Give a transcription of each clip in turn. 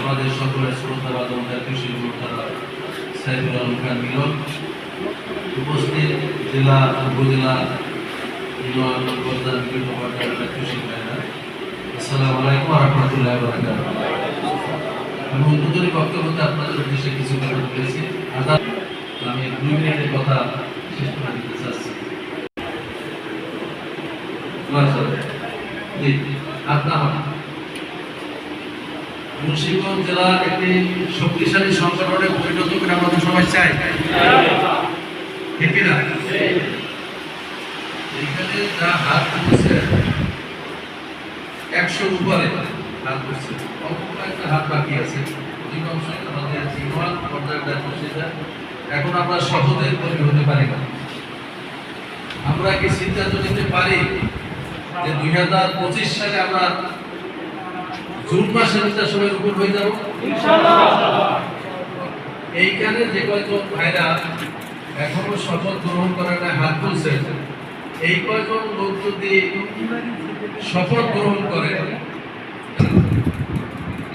আমাদের সকলের জাতীয় শিল্পী সাইফুল উপস্থিত জেলা শিল্পীরা আসসালামু আলাইকুম রহমতুল্লাহ বরকাত আমি উদ্বোধনী বক্তব্যতে আপনাদের উদ্দেশ্যে কিছু কথা আমি কথা শেষ করে দিতে চাচ্ছি। আপনার মুন্সিগঞ্জ জেলার একটি শক্তিশালী সংগঠনে পরিণত করে আমাদের সবাই চাই। কিনা? যা হাত একশোর উপরে হাত অল্প হাত বাকি আছে। অধিকাংশ আমাদের জীবন পর্যায়ে এখন আমরা শপথের কর্মী হতে পারি না। আমরা কি সিদ্ধান্ত নিতে পারি যে দুই হাজার পঁচিশ সালে আমরা জুন মাসের ভিতরে সবাই উপর হয়ে যাব? এইখানে যে কয়জন ভাইরা এখনও শপথ গ্রহণ করার হাত তুলছে এই কয়জন লোক যদি শপথ গ্রহণ করে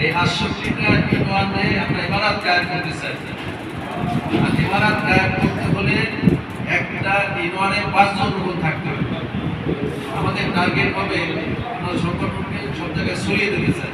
এই আটষট্টিটা ইমানে আমরা ইমারাত কায়েম করতে চাই। আর ইমারাত কায়েম করতে হলে একটা ইমানে পাঁচজন লোক থাকতে হবে। আমাদের টার্গেট হবে আমরা সংগঠনকে সব জায়গায় ছড়িয়ে দিতে চাই।